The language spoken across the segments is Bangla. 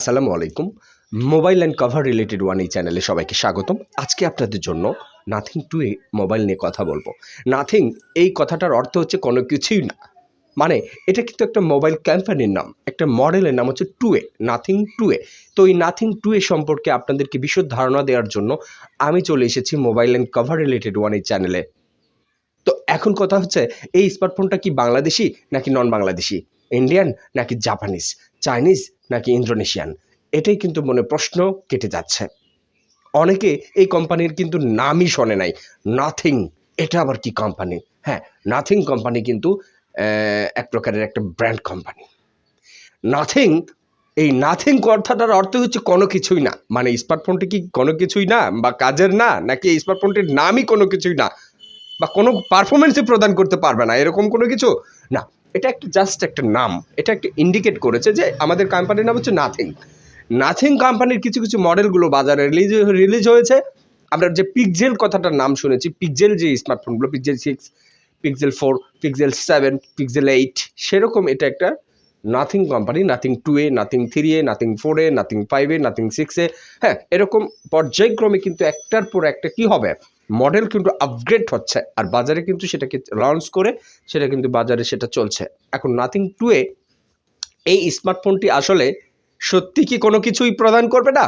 আসসালামু আলাইকুম। Mobile and cover related one এই চ্যানেলে সবাইকে স্বাগতম। আজকে আপনাদের জন্য নাথিং টু এ মোবাইল নিয়ে কথা বলব। নাথিং এই কথাটার অর্থ হচ্ছে কোনো কিছুই না। মানে এটা কিন্তু একটা মোবাইল কোম্পানির নাম, একটা মডেলের নাম হচ্ছে two A nothing two A. তো এই নাথিং টু এ সম্পর্কে আপনাদেরকে বিশদ ধারণা দেওয়ার জন্য আমি চলে এসেছি mobile and cover related one এই চ্যানেলে তো এখন কথা হচ্ছে, এই স্মার্টফোনটা কি বাংলাদেশি নাকি নন বাংলাদেশি ইন্ডিয়ান নাকি জাপানিজ চাইনিজ নাকি ইন্দোনেশিয়ান? এটাই কিন্তু মনে প্রশ্ন কেটে যাচ্ছে। অনেকে এই কোম্পানির কিন্তু নামই শোনে নাই। নাথিং এটা আবার কি কোম্পানি? হ্যাঁ নাথিং কোম্পানি কিন্তু এক প্রকারের একটা ব্র্যান্ড কোম্পানি। নাথিং এই নাথিং কথাটার অর্থ হচ্ছে কোনো কিছুই না। মানে স্মার্টফোনটি কি কোনো কিছুই না? বা কাজের না? নাকি স্মার্টফোনটির নামই কোনো কিছুই না? বা কোনো পারফরমেন্সই প্রদান করতে পারবে না? এরকম কোনো কিছু? না এটা একটা জাস্ট একটা নাম। এটা একটা ইন্ডিকেট করেছে যে আমাদের কোম্পানির নাম হচ্ছে নাথিং নাথিং কোম্পানির কিছু কিছু মডেলগুলো বাজারে রিলিজ রিলিজ হয়েছে। আমরা যে পিকজেল কথাটার নাম শুনেছি পিকজেল যে স্মার্টফোনগুলো pixel six pixel four pixel seven pixel eight সেরকম এটা একটা nothing company nothing two A nothing three A nothing four A nothing five A nothing six A হ্যাঁ এরকম পর্যায়ক্রমে কিন্তু একটার পর একটা কি হবে? মডেল কিন্তু আপগ্রেড হচ্ছে আর বাজারে কিন্তু সেটাকে লঞ্চ করে সেটা কিন্তু বাজারে সেটা চলছে। এখন নাথিং টু এ এই স্মার্টফোনটি আসলে সত্যি কি কোনো কিছুই প্রদান করবে না?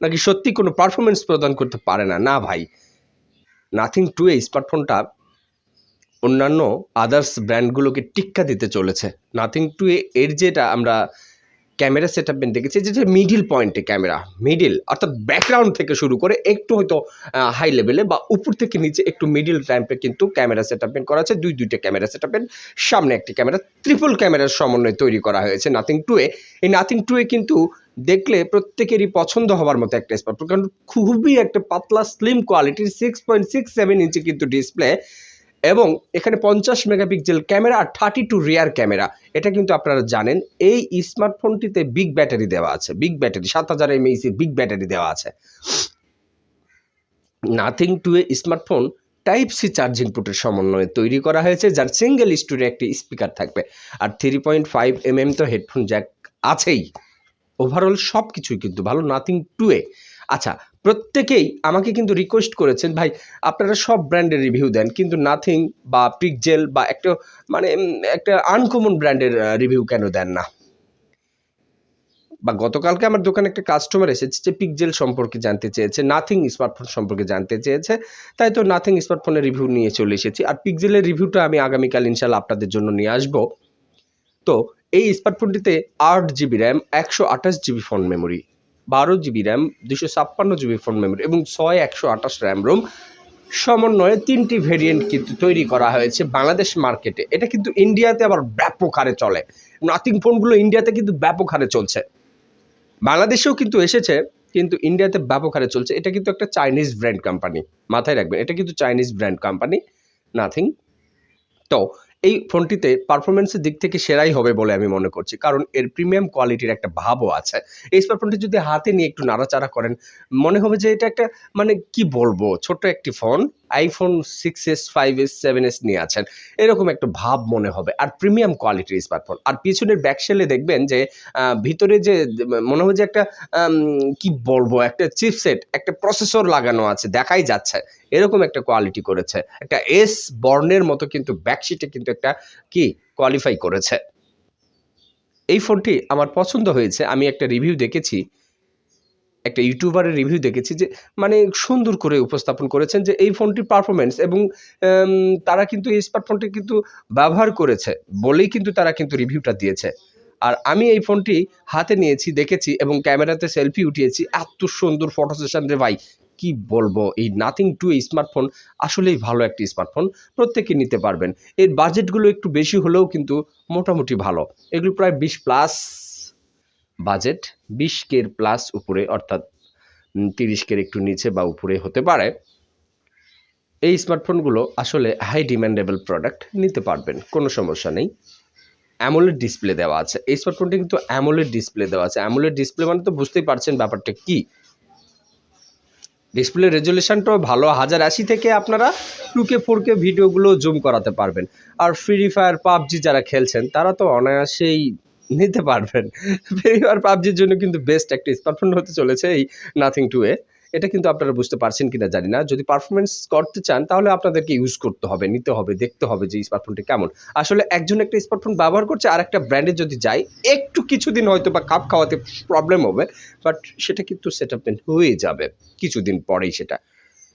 নাকি সত্যি কোনো পারফরমেন্স প্রদান করতে পারে না? না ভাই। নাথিং টু স্মার্টফোনটা অন্যান্য আদার্স ব্র্যান্ডগুলোকে টিক্কা দিতে চলেছে। নাথিং টু এর যেটা আমরা ক্যামেরা সেট আপমেন্ট দেখেছি যেটা মিডিল পয়েন্টে ক্যামেরা মিডিল অর্থাৎ ব্যাকগ্রাউন্ড থেকে শুরু করে একটু হয়তো হাই লেভেলে বা উপর থেকে নিচে একটু মিডিল টাইপে কিন্তু ক্যামেরা সেট আপমেন্ট করা আছে। দুই, দুইটা ক্যামেরা সেট সামনে একটি ক্যামেরা ট্রিপল ক্যামেরার সমন্বয়ে তৈরি করা হয়েছে নাথিং টু এ। এই নাথিং টু এ কিন্তু দেখলে প্রত্যেকেরই পছন্দ হওয়ার মতো একটা স্মার্টফোন কারণ খুবই একটা পাতলা স্লিম কোয়ালিটির six point six seven inch কিন্তু ডিসপ্লে এবং এখানে পঞ্চাশ মেগাপিক্সেল ক্যামেরা আর থার্টি টু রিয়ার ক্যামেরা। এটা কিন্তু আপনারা জানেন, এই স্মার্টফোনটিতে বিগ ব্যাটারি দেওয়া আছে। বিগ ব্যাটারি সাত হাজার এমএইসি বিগ ব্যাটারি দেওয়া আছে। Nothing two A smartphone type C charging পোর্টের সমন্বয়ে তৈরি করা হয়েছে, যার সিঙ্গেল স্টোরে একটি স্পিকার থাকবে। আর three point five M M তো হেডফোন জ্যাক আছেই। ওভারঅল সব কিছুই কিন্তু ভালো নাথিং টু এ আচ্ছা প্রত্যেকেই আমাকে কিন্তু রিকোয়েস্ট করেছেন, ভাই, আপনারা সব ব্র্যান্ডের রিভিউ দেন, কিন্তু নাথিং বা পিকজেল বা একটা মানে একটা আনকমন ব্র্যান্ডের রিভিউ কেন দেন না? বা গতকালকে আমার দোকানে একটা কাস্টমার এসেছে যে পিকজেল সম্পর্কে জানতে চেয়েছে নাথিং স্মার্টফোন সম্পর্কে জানতে চেয়েছে, তাই তো নাথিং স্মার্টফোনের রিভিউ নিয়ে চলে এসেছি। আর পিকজেলের রিভিউটা আমি আগামীকাল ইনশাল্লাহ আপনাদের জন্য নিয়ে আসব। তো, এই স্মার্টফোনটিতে আট জিবি র্যাম একশো আঠাশ জিবি ফোন মেমোরি বারো জিবি র্যাম দুশো ছাপ্পান্ন জিবি ফোন মেমোরি এবং ছয় একশো আঠাশ র্যাম রোম সমন্বয়ে তিনটি ভেরিয়েন্ট কিন্তু তৈরি করা হয়েছে বাংলাদেশ মার্কেটে এটা কিন্তু ইন্ডিয়াতে আবার ব্যাপক হারে চলে। নাথিং ফোনগুলো ইন্ডিয়াতে কিন্তু ব্যাপক হারে চলছে। বাংলাদেশেও কিন্তু এসেছে, কিন্তু ইন্ডিয়াতে ব্যাপক হারে চলছে। এটা কিন্তু একটা চাইনিজ ব্র্যান্ড কোম্পানি মাথায় রাখবেন, এটা কিন্তু চাইনিজ ব্র্যান্ড কোম্পানি নাথিং তো এই ফোনটিতে পারফরমেন্সের দিক থেকে সেরাই হবে বলে আমি মনে করছি। কারণ এর প্রিমিয়াম কোয়ালিটির একটা ভাবও আছে। এই স্মার্টফোনটি যদি হাতে নিয়ে একটু নাড়াচাড়া করেন, মনে হবে যে এটা একটা মানে কি বলব, ছোট্ট একটি phone iPhone six S five S seven S নিয়ে আছেন। এরকম একটা ভাব মনে হবে। আর প্রিমিয়াম কোয়ালিটির স্মার্টফোন আর পিছনের ব্যাকশেলে দেখবেন যে ভিতরে যে, মনে হয় যে একটা কি বলব? একটা চিপসেট একটা প্রসেসর লাগানো আছে, দেখাই যাচ্ছে। এরকম একটা কোয়ালিটি করেছে। একটা এস বর্ণের মতো কিন্তু ব্যাকশিটে কিন্তু একটা, কি কোয়ালিফাই করেছে। এই ফোনটি আমার পছন্দ হয়েছে। আমি একটা রিভিউ দেখেছি। একটা ইউটিউবারের রিভিউ দেখেছি যে মানে সুন্দর করে উপস্থাপন করেছেন যে এই ফোনটির পারফরমেন্স এবং তারা কিন্তু এই স্মার্টফোনটি কিন্তু ব্যবহার করেছে বলেই কিন্তু তারা কিন্তু রিভিউটা দিয়েছে। আর আমি এই ফোনটি হাতে নিয়েছি, দেখেছি এবং ক্যামেরাতে সেলফি উঠিয়েছি। এত সুন্দর ফটো সেশন রে ভাই, কি বলব? এই নাথিং টু এই স্মার্টফোন আসলেই ভালো একটি স্মার্টফোন প্রত্যেকে নিতে পারবেন। এর বাজেটগুলো একটু বেশি হলেও কিন্তু মোটামুটি ভালো। এগুলো প্রায় বিশ প্লাস বাজেট বিশ কের প্লাস উপরে, অর্থাৎ তিরিশ কের একটু নিচে বা উপরে হতে পারে। এই স্মার্টফোনগুলো আসলে হাই ডিমান্ডেবল প্রোডাক্ট নিতে পারবেন, কোনো সমস্যা নেই। অ্যামোলেড ডিসপ্লে দেওয়া আছে। এই স্মার্টফোনটি কিন্তু অ্যামোলেড ডিসপ্লে দেওয়া আছে। অ্যামোলেড ডিসপ্লে মানে তো বুঝতেই পারছেন ব্যাপারটা কি। ডিসপ্লে রেজুলেশনটাও ভালো। হাজার আশি থেকে আপনারা টু কে ফোর কে ভিডিওগুলো জুম করাতে পারবেন। আর ফ্রি ফায়ার, পাবজি যারা খেলছেন, তারা তো অনায়াসেই নিতে পারবেন। আর পাবজির জন্য কিন্তু বেস্ট একটা স্মার্টফোন হতে চলেছে এই নাথিং টু এ। এটা কিন্তু আপনারা বুঝতে পারছেন কিনা জানি না। যদি পারফরমেন্স করতে চান, তাহলে আপনাদেরকে ইউজ করতে হবে, নিতে হবে, দেখতে হবে যে স্মার্টফোনটি কেমন। আসলে একজন একটা স্মার্টফোন ব্যবহার করছে আর একটা ব্র্যান্ডে যদি যায়, একটু কিছুদিন হয়তো বা খাপ খাওয়াতে প্রবলেম হবে বাট সেটা কিন্তু সেটেলমেন্ট হয়ে যাবে কিছুদিন পরেই সেটা।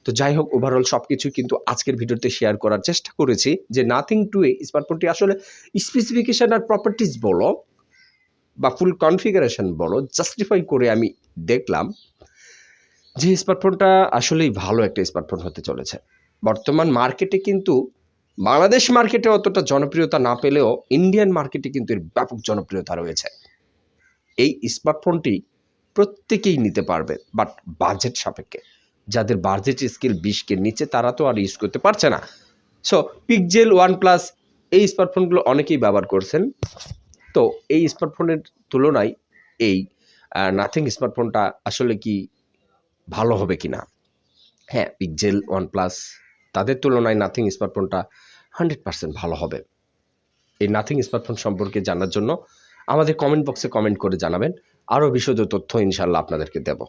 তো যাই হোক ওভারঅল সব কিছু কিন্তু আজকের ভিডিওতে শেয়ার করার চেষ্টা করেছি যে নাথিং টু এ স্মার্টফোনটি আসলে স্পেসিফিকেশন আর প্রপার্টিস বলো বা ফুল কনফিগারেশন বলো জাস্টিফাই করে আমি দেখলাম যে স্মার্টফোনটা আসলেই ভালো একটা স্মার্টফোন হতে চলেছে। বর্তমান মার্কেটে কিন্তু বাংলাদেশ মার্কেটে অতটা জনপ্রিয়তা না পেলেও ইন্ডিয়ান মার্কেটে কিন্তু এর ব্যাপক জনপ্রিয়তা রয়েছে। এই স্মার্টফোনটি প্রত্যেকেই নিতে পারবে বাট বাজেট সাপেক্ষে। যাদের বাজেট স্কেল বিশকে নিচে, তারা তো আর ইউজ করতে পারছে না। সো পিকজেল ওয়ান প্লাস এই স্মার্টফোনগুলো অনেকেই ব্যবহার করছেন। তো এই স্মার্টফোনের তুলনায় এই নাথিং স্মার্টফোনটা আসলে কি ভালো হবে কি না হ্যাঁ পিকজেল ওয়ান প্লাস তাদের তুলনায় নাথিং স্মার্টফোনটা হান্ড্রেড পার্সেন্ট ভালো হবে। এই নাথিং স্মার্টফোন সম্পর্কে জানার জন্য আমাদের কমেন্ট বক্সে কমেন্ট করে জানাবেন। আরও বিশদ তথ্য ইনশাল্লাহ আপনাদেরকে দেব।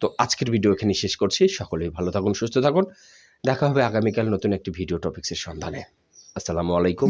তো আজকের ভিডিও এখানে শেষ করছি। সকলেই ভালো থাকুন সুস্থ থাকুন। দেখা হবে আগামীকাল নতুন একটি ভিডিও টপিক্সের সন্ধানে। আসসালামু আলাইকুম।